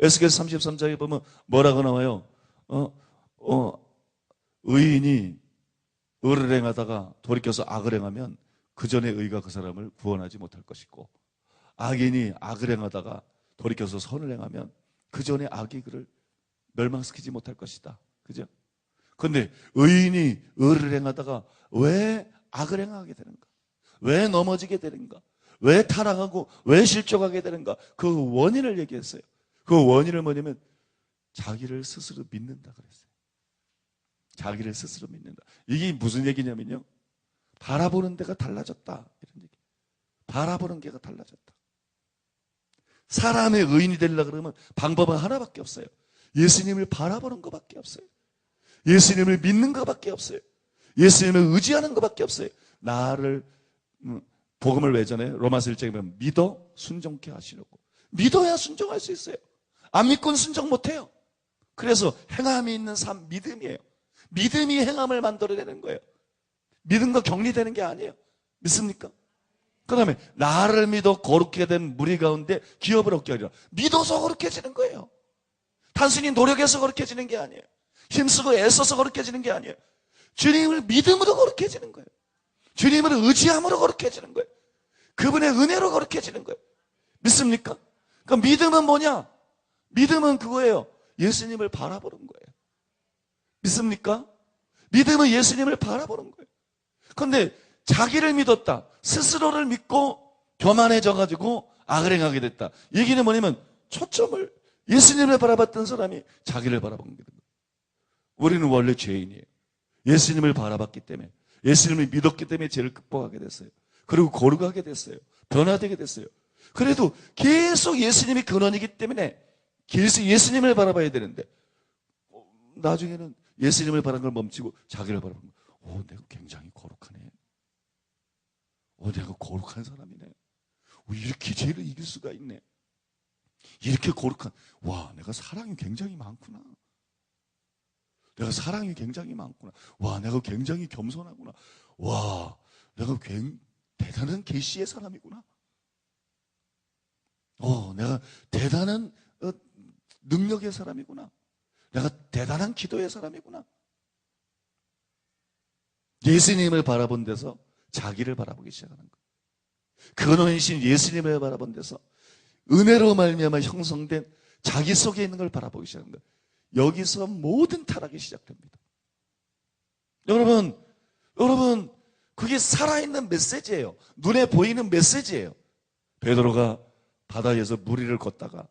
에스겔 33장에 보면 뭐라고 나와요? 어, 어, 의인이 의를 행하다가 돌이켜서 악을 행하면 그 전에 의가 그 사람을 구원하지 못할 것이고 악인이 악을 행하다가 돌이켜서 선을 행하면 그 전에 악이 그를 멸망시키지 못할 것이다. 그죠? 근데 의인이 의를 행하다가 왜 악을 행하게 되는가? 왜 넘어지게 되는가? 왜 타락하고 왜 실족하게 되는가? 그 원인을 얘기했어요. 그 원인을 뭐냐면 자기를 스스로 믿는다 그랬어요. 자기를 스스로 믿는다. 이게 무슨 얘기냐면요. 바라보는 데가 달라졌다. 이런 얘기. 바라보는 게가 달라졌다. 사람의 의인이 되려 그러면 방법은 하나밖에 없어요. 예수님을 바라보는 것밖에 없어요. 예수님을 믿는 것밖에 없어요. 예수님을 의지하는 것밖에 없어요. 나를 음, 복음을 왜 전해? 로마서 1장에 보면 믿어 순종케 하시려고. 믿어야 순종할 수 있어요. 안 믿고는 순종 못 해요. 그래서 행함이 있는 삶 믿음이에요. 믿음이 행함을 만들어내는 거예요. 믿음과 격리되는 게 아니에요. 믿습니까? 그 다음에 나를 믿어 거룩게 된 무리 가운데 기업을 얻게 하리라. 믿어서 거룩해지는 거예요. 단순히 노력해서 거룩해지는 게 아니에요. 힘쓰고 애써서 거룩해지는 게 아니에요. 주님을 믿음으로 거룩해지는 거예요. 주님을 의지함으로 거룩해지는 거예요. 그분의 은혜로 거룩해지는 거예요. 믿습니까? 그러니까 믿음은 뭐냐? 믿음은 그거예요. 예수님을 바라보는 거예요. 믿습니까? 믿음은 예수님을 바라보는 거예요. 그런데 자기를 믿었다. 스스로를 믿고 교만해져 가지고 악을 행하게 됐다. 얘기는 뭐냐면 초점을 예수님을 바라봤던 사람이 자기를 바라본 거예요. 우리는 원래 죄인이에요. 예수님을 바라봤기 때문에 예수님을 믿었기 때문에 죄를 극복하게 됐어요. 그리고 거룩하게 됐어요. 변화되게 됐어요. 그래도 계속 예수님이 근원이기 때문에 계속 예수님을 바라봐야 되는데 어, 나중에는 예수님을 바라는 걸 멈추고 자기를 바라보는 거예요. 오, 내가 굉장히 거룩하네. 오, 내가 거룩한 사람이네. 오, 이렇게 죄를 이길 수가 있네. 이렇게 거룩한, 와, 내가 사랑이 굉장히 많구나. 내가 사랑이 굉장히 많구나. 와, 내가 굉장히 겸손하구나. 와, 내가 굉 대단한 계시의 사람이구나. 어, 내가 대단한 어, 능력의 사람이구나. 내가 대단한 기도의 사람이구나. 예수님을 바라본 데서 자기를 바라보기 시작하는 거예요. 근원이신 예수님을 바라본 데서 은혜로 말미암아 형성된 자기 속에 있는 걸 바라보기 시작하는 거예요. 여기서 모든 타락이 시작됩니다. 여러분, 여러분, 그게 살아있는 메시지예요. 눈에 보이는 메시지예요. 베드로가 바다에서 무리를 걷다가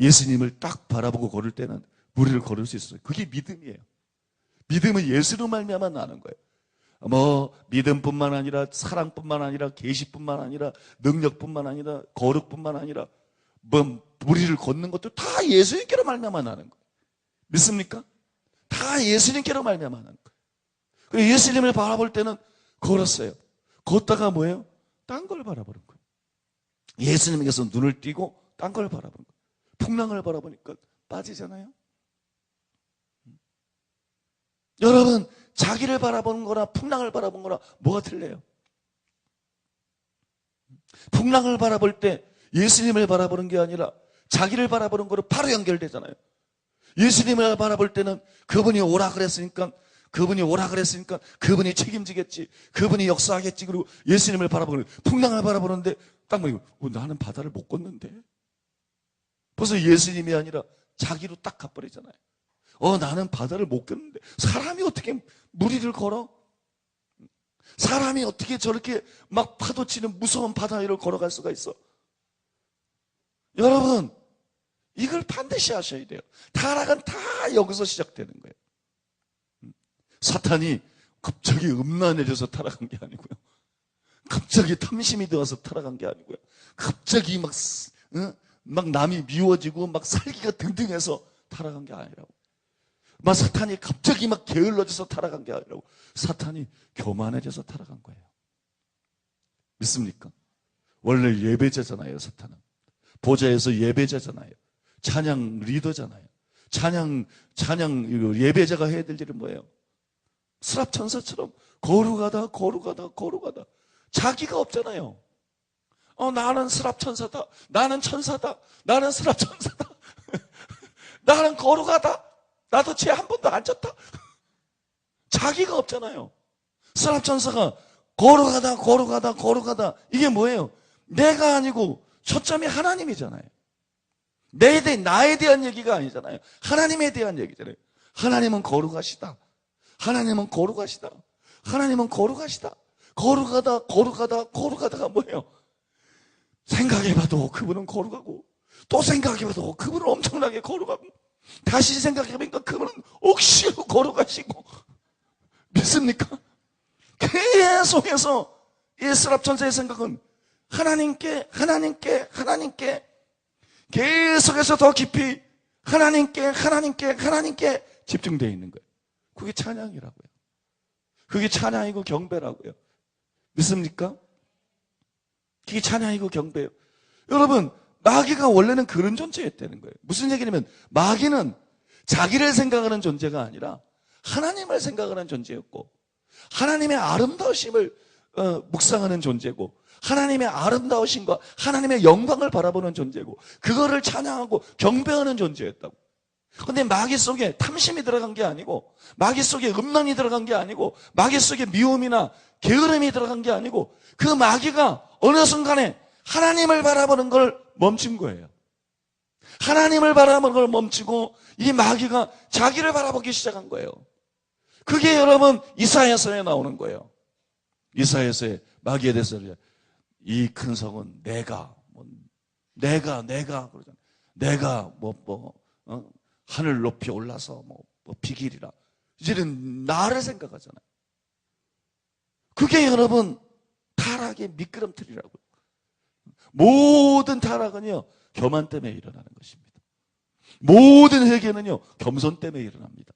예수님을 딱 바라보고 걸을 때는 무리를 걸을 수 있어요. 그게 믿음이에요. 믿음은 예수로 말미암아 나는 거예요. 뭐 믿음뿐만 아니라 사랑뿐만 아니라 계시뿐만 아니라 능력뿐만 아니라 거룩뿐만 아니라 뭐 무리를 걷는 것도 다 예수님께로 말미암아 나는 거예요. 믿습니까? 다 예수님께로 말미암아 나는 거예요. 예수님을 바라볼 때는 걸었어요. 걷다가 뭐예요? 딴 걸 바라보는 거예요. 예수님께서 눈을 띄고 딴 걸 바라보는 거예요. 풍랑을 바라보니까 빠지잖아요. 여러분, 자기를 바라보는 거나 풍랑을 바라보는 거나 뭐가 틀려요? 풍랑을 바라볼 때 예수님을 바라보는 게 아니라 자기를 바라보는 거로 바로 연결되잖아요. 예수님을 바라볼 때는 그분이 오라 그랬으니까 그분이 오라 그랬으니까 그분이 책임지겠지. 그분이 역사하겠지. 그리고 예수님을 바라보는 풍랑을 바라보는데 딱 보니까 어, 나는 바다를 못 걷는데. 벌써 예수님이 아니라 자기로 딱 가버리잖아요. 어 나는 바다를 못 걷는데 사람이 어떻게 무리를 걸어? 사람이 어떻게 저렇게 막 파도 치는 무서운 바다 위를 걸어갈 수가 있어? 여러분, 이걸 반드시 하셔야 돼요. 타락은 다 여기서 시작되는 거예요. 사탄이 갑자기 음란해져서 타락한 게 아니고요. 갑자기 탐심이 들어서 타락한 게 아니고요. 갑자기 막, 어? 막 남이 미워지고 막 살기가 등등해서 타락한 게 아니라고. 막 사탄이 갑자기 막 게을러져서 타락한 게 아니라고. 사탄이 교만해져서 타락한 거예요. 믿습니까? 원래 예배자잖아요, 사탄은. 보좌에서 예배자잖아요. 찬양 리더잖아요. 찬양, 찬양, 예배자가 해야 될 일은 뭐예요? 스랍 천사처럼 거룩하다, 거룩하다, 거룩하다. 자기가 없잖아요. 어, 나는 스랍 천사다. 나는 천사다. 나는 스랍 천사다. 나는 거룩하다. 나도 죄 한 번도 안 졌다. 자기가 없잖아요. 스랍 천사가 거룩하다, 거룩하다, 거룩하다. 이게 뭐예요? 내가 아니고 초점이 하나님이잖아요. 내 대, 나에 대한 얘기가 아니잖아요. 하나님에 대한 얘기잖아요. 하나님은 거룩하시다. 하나님은 거룩하시다. 하나님은 거룩하시다. 거룩하다, 거룩하다, 거룩하다가 뭐예요? 생각해봐도 그분은 거룩하고, 또 생각해봐도 그분은 엄청나게 거룩하고, 다시 생각해보니까 그분은 억시로 거룩하시고, 믿습니까? 계속해서 이 스랍 천사의 생각은 하나님께, 하나님께, 하나님께, 계속해서 더 깊이 하나님께, 하나님께, 하나님께 집중되어 있는 거예요. 그게 찬양이라고요. 그게 찬양이고 경배라고요. 믿습니까? 그게 찬양이고 경배예요. 여러분, 마귀가 원래는 그런 존재였다는 거예요. 무슨 얘기냐면 마귀는 자기를 생각하는 존재가 아니라 하나님을 생각하는 존재였고 하나님의 아름다우심을 어, 묵상하는 존재고 하나님의 아름다우심과 하나님의 영광을 바라보는 존재고 그거를 찬양하고 경배하는 존재였다고. 근데 마귀 속에 탐심이 들어간 게 아니고 마귀 속에 음란이 들어간 게 아니고 마귀 속에 미움이나 게으름이 들어간 게 아니고 그 마귀가 어느 순간에 하나님을 바라보는 걸 멈춘 거예요. 하나님을 바라보는 걸 멈추고 이 마귀가 자기를 바라보기 시작한 거예요. 그게 여러분 이사야서에 나오는 거예요. 이사야서에 마귀에 대해서 이 큰 성은 내가 뭐, 내가 내가 그러잖아. 내가 뭐뭐 어? 하늘 높이 올라서 뭐, 뭐 비길이라 이제는 나를 생각하잖아요. 그게 여러분 타락의 미끄럼틀이라고요. 모든 타락은요 교만 때문에 일어나는 것입니다. 모든 회개는요 겸손 때문에 일어납니다.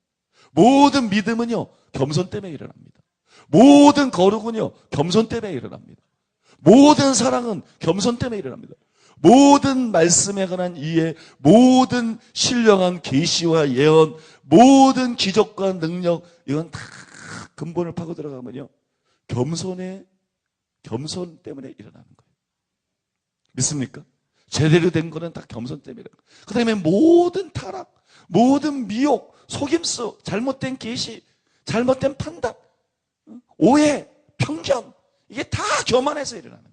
모든 믿음은요 겸손 때문에 일어납니다. 모든 거룩은요 겸손 때문에 일어납니다. 모든 사랑은 겸손 때문에 일어납니다. 모든 말씀에 관한 이해, 모든 신령한 계시와 예언, 모든 기적과 능력 이건 다 근본을 파고 들어가면요 겸손의 겸손 때문에 일어나는 거예요. 믿습니까? 제대로 된 거는 다 겸손 때문에. 그 다음에 모든 타락, 모든 미혹, 속임수, 잘못된 계시, 잘못된 판단, 오해, 편견, 이게 다 교만해서 일어나는 거예요.